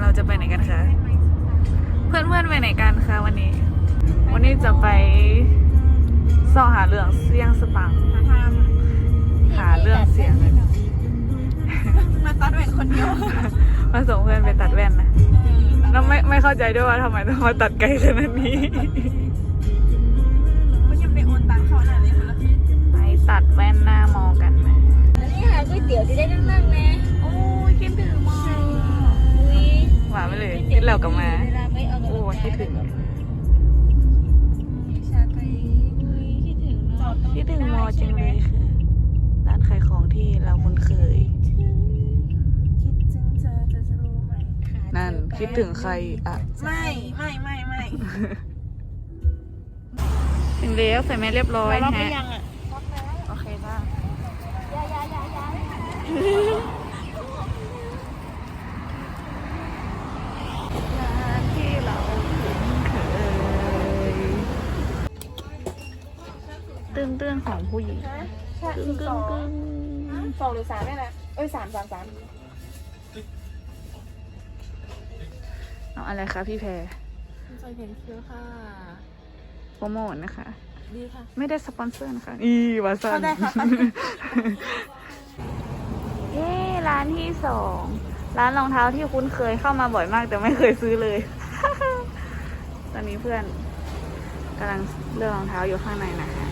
เราจะไปไหนกันคะ เพื่อนๆไปไหนกันคะวันนี้ วันนี้จะไปซ่องหาเรื่องเสียงสตังค์หาเรื่องเสียง มาตัดเป็นคนเดียว มาส่งเพื่อนไปตัดแว่นนะแล้วไม่ไม่เข้าใจด้วยว่าทำไมต้องมาตัดไกลขนาดนี้ก็ยังไปโอนตังค์เขาหน่อยเลยคนละครึ่งไปตัดแว่นหน้ามอกันนะนี่หาก๋วยเตี๋ยวที่ได้นั่งๆนะ หวานไปเลยคิดแล้วกลับมาเวลาไม่เอาโอ้คิดถึงชาไทยอุ้ยคิดถึงเนาะคิดถึงมอจังเลยค่ะ ร้านขายของที่เราคุ้นเคยคิดถึงเธอเธอจะรู้ไหมนั่นคิดถึงใครอะ ไม่ไม่ไม่ไม่ถึงแล้วใส่แม่เรียบร้อยล็อกฮะไปยังอะโอเคจ้าร้านที่เราคุ้นเคย ตื้งตื้งๆของผู้หญิงใช่กึ้งกึ้งกึ้งสองหรือสามได้ละเอ้ยสามสามสามเอาอะไรคะพี่แพรใส่เพนคิวค่ะโปรโมทนะคะ ดีค่ะ ไม่ได้สปอนเซอร์นะคะ อีวาซันเข้าได้ค่ะเย้ร้านที่สองร้านรองเท้าที่คุ้นเคยเข้ามาบ่อยมากแต่ไม่เคยซื้อเลย ตอนนี้เพื่อนกำลังเลือกรองเท้าอยู่ข้างในนะคะ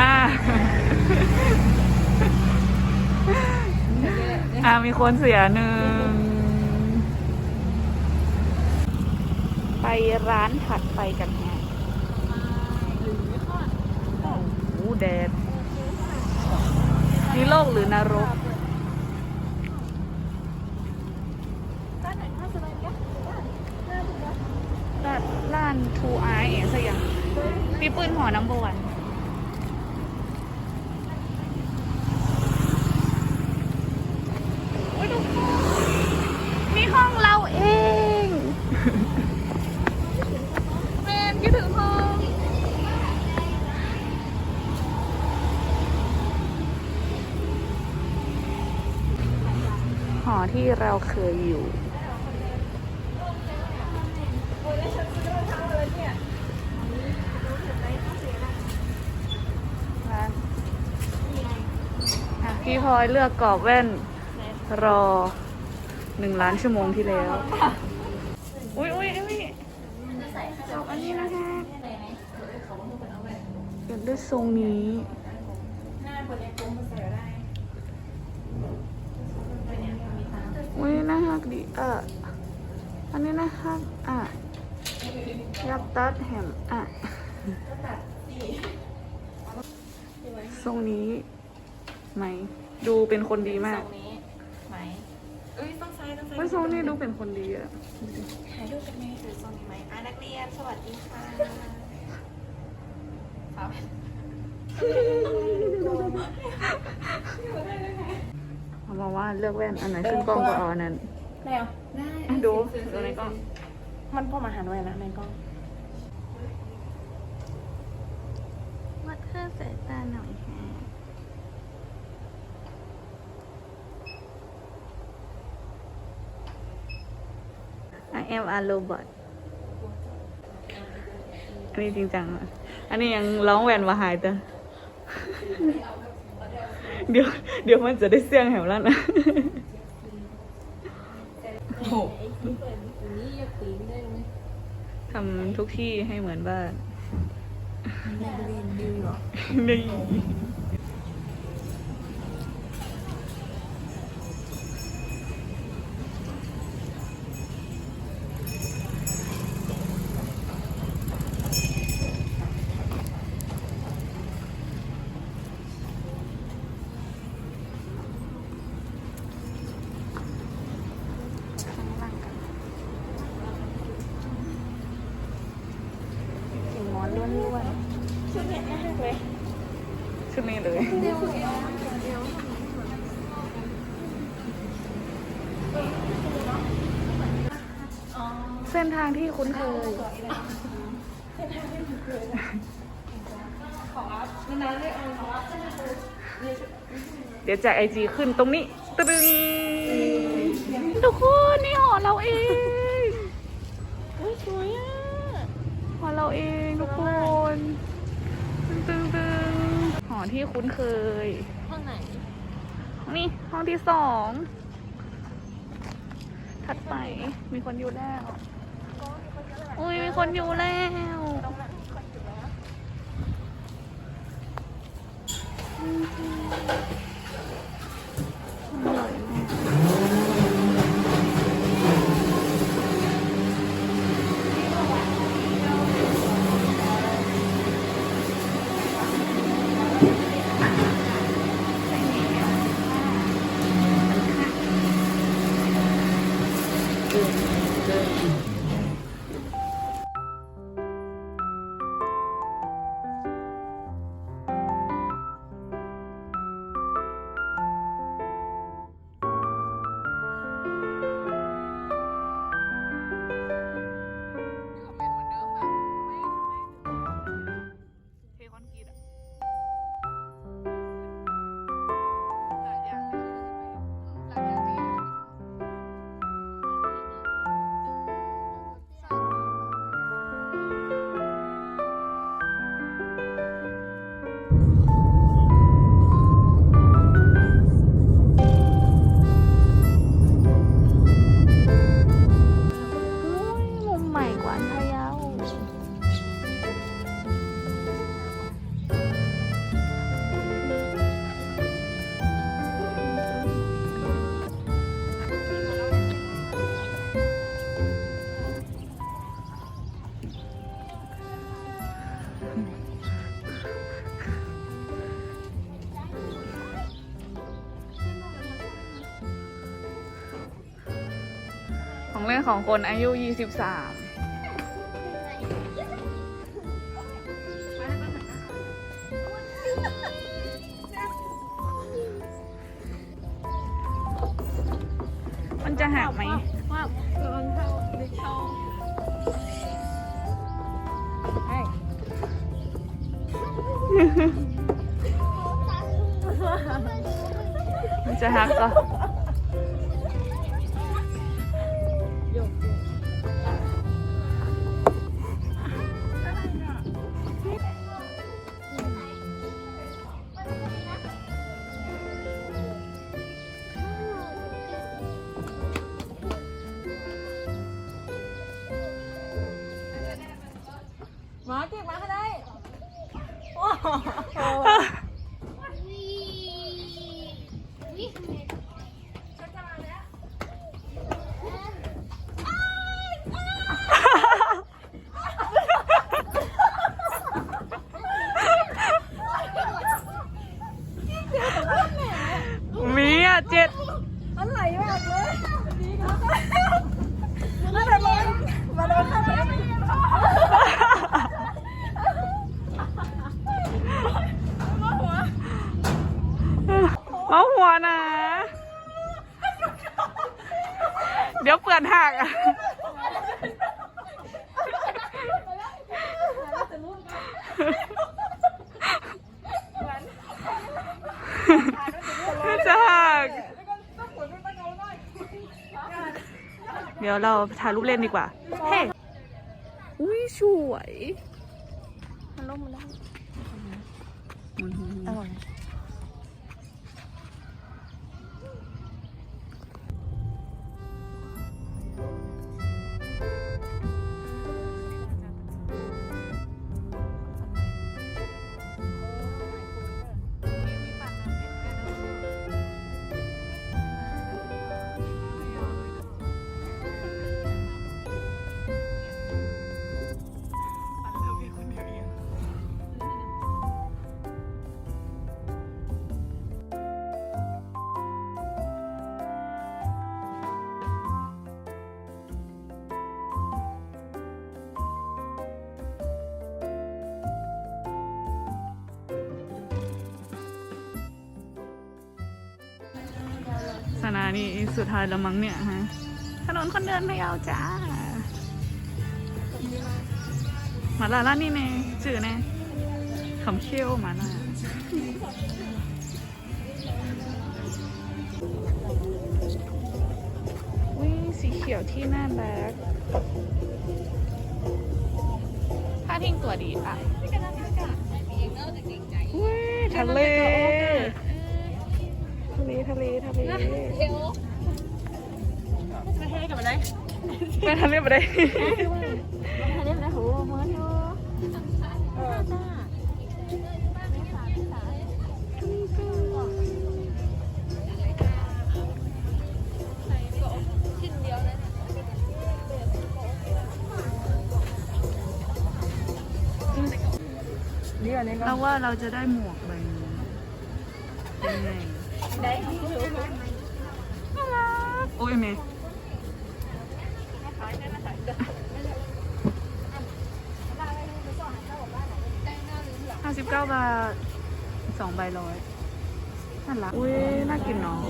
อ่า อ่า มีคนเสียหนึ่ง ไปร้านถัดไปกันฮะโอ้โหแดดนี่โลกหรือนรกร้านร้านทูไอเองสักอย่างพี่ปืนหอน้ำบวันอุ๊ยทุกคนนี่ห้องเราเอง แมนคิดถึงห้องหอ ที่เราเคยอยู่ ร้านอะพี่พลอยเลือกกรอบแว่น รอหนึ่งล้านชั่วโมงที่แล้ว อุ้ยอุ้ยอุ้ยอันนี้นะคะอยากได้ทรงนี้ อุ้ยน่ารักดีอะอันนี้น่ารักอะยับตัดแหมอะทรงนี้ไหม ดูเป็นคนดีมากนี้ไหมเอ้ยต้องใช้ต้องใช้เฮ้ยทรงนี้ดูเป็นคนดีอะถ่ายรูปกันไหมหรือทรงนี้ไหมอะนักเรียนสวัสดีค่ะเอา เขาบอกว่าเลือกแว่นอันไหนขึ้นกล้องก็เอาอันนั้นได้เหรอได้ดูดูในกล้อง มันพอมาหันไว้นะในกล้อง วัดค่าสายตาหน่อยฮะ I am a robot อันนี้จริงจังอะอันนี้ยังร้องแหวนมาหายแต่ เดี๋ยวเดี๋ยวมันจะได้เสียงแหวแล้วนะทำทุกที่ให้เหมือนบ้านนี่ข้ นี้เลย เส้นทางที่คุ้นเคย เดี๋ยวแจกไอจีขึ้นตรงนี้ตรึงทุกคนนี่หอเราเองอุ๊ยสวยอะหอเราเองทุกคน ตึงตึงตึงห อที่คุ้นเคย ห้องไหนนี่ห้องที่สอง ถัดไปมีคนอยู่แล้ว อุ้ยมีคนอยู่แล้ว ของคนอายุ 23 เอาหัวนะ เดี๋ยวเปื่อนหักอะจะหักเดี๋ยวเราถ่ายรูปเล่นดีกว่า เฮ้ อุ้ยสวยมันล่มมันแล้วหมุนๆๆอร่อย นานีสุดท้ายแล้วมั้งเนี่ยฮะถนนคนเดินพะเยาจ้ามาลาล่านี่เน่จื่อเน่คำเขี้ยวมาหน่ะวิสีเขียวที่น่ารักผ้าทิ้งตัวดีอะอุ้ยทะเล ทะเลทะเลทะเลไม่ให้กับอะไรไม่ทะเลไปได้ไม่ให้ได้โหเหมือนอยู่เออนี่อันนี้ก็เราว่าเราจะได้หมวกใบนี้เป็นไง ได้ที่รู้น่ารักโอ้ยเม่ห้าสิบเก้าบาทสองใบร้อยน่ารักอุ้ยน่ากินเนาะ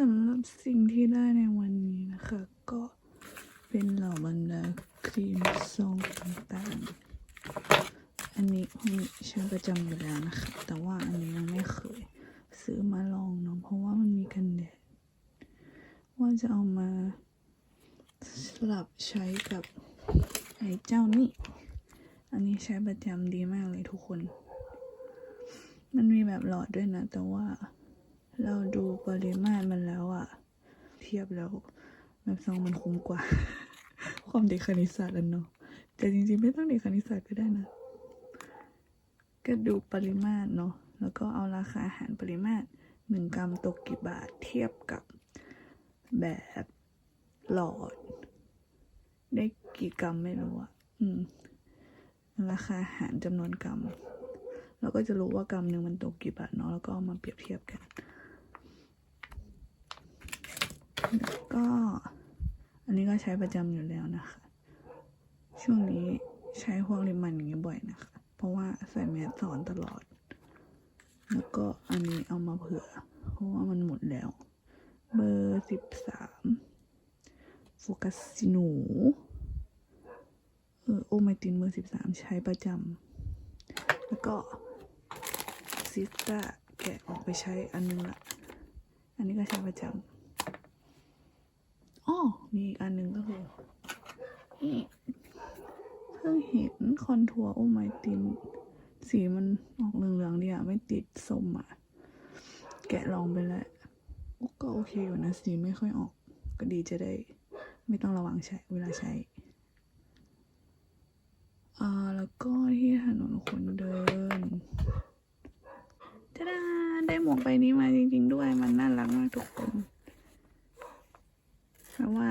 สำหรับสิ่งที่ได้ในวันนี้นะคะ ก็เป็นเหล่าบรรดาครีมซองต่างๆ อันนี้ใช้ประจำอยู่แล้วนะคะ แต่ว่าอันนี้ยังไม่เคย ซื้อมาลองเนาะเพราะว่ามันมีกันแดดว่าจะเอามาสลับใช้กับไอ้เจ้านี่อันนี้ใช้ประจำดีมากเลยทุกคน มันมีแบบหลอดด้วยนะ แต่ว่า เราดูปริมาตรมันแล้วอะเทียบแล้วแบบซองมันคุ้มกว่า ความเด็กคณิตศาสตร์แล้วเนาะแต่จริงๆไม่ต้องเด็กคณิตศาสตร์ก็ได้นะ ก็ดูปริมาตรเนาะแล้วก็เอาราคาอาหารปริมาตรหนึ่งกรัมตกกี่บาทเทียบกับแบบหลอด ได้กี่กรัมไม่รู้อะอืม ราคาอาหารจำนวนกรัมเราก็จะรู้ว่ากรัมหนึ่งมันตกกี่บาทเนาะแล้วก็เอามาเปรียบเทียบกัน ก็ อันนี้ก็ใช้ประจำอยู่แล้วนะคะ ช่วงนี้ใช้พวกริมันอย่างเงี้ยบ่อยนะคะ เพราะว่าใส่แมสสอนตลอด แล้วก็อันนี้เอามาเผื่อ เพราะว่ามันหมดแล้ว เบอร์สิบสามโฟกัสซิโนเออโอไมตินเบอร์สิบสามใช้ประจำแล้วก็ซิสตาแกะออกไปใช้อันนึงละ อันนี้ก็ใช้ประจำ มีอีกอันหนึ่งก็คือนี่เพิ่งเห็นคอนทัวร์โอไมติน สีมันออกเหลืองๆดีอะไม่ติดส้มอะแกะลองไปแล้วก็โอเคอยู่นะ สีไม่ค่อยออก ก็ดีจะได้ ไม่ต้องระวังใช้เวลาใช้อ่าแล้วก็ที่ถนนคนเดินจะได้ได้หมวกใบนี้มาจริง ๆ ด้วยมันน่ารักมากทุกคน เพราะว่า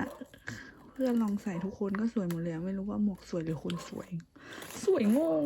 เพื่อนลองใส่ทุกคนก็สวยหมดเลยไม่รู้ว่าหมวกสวยหรือคนสวย สวยงง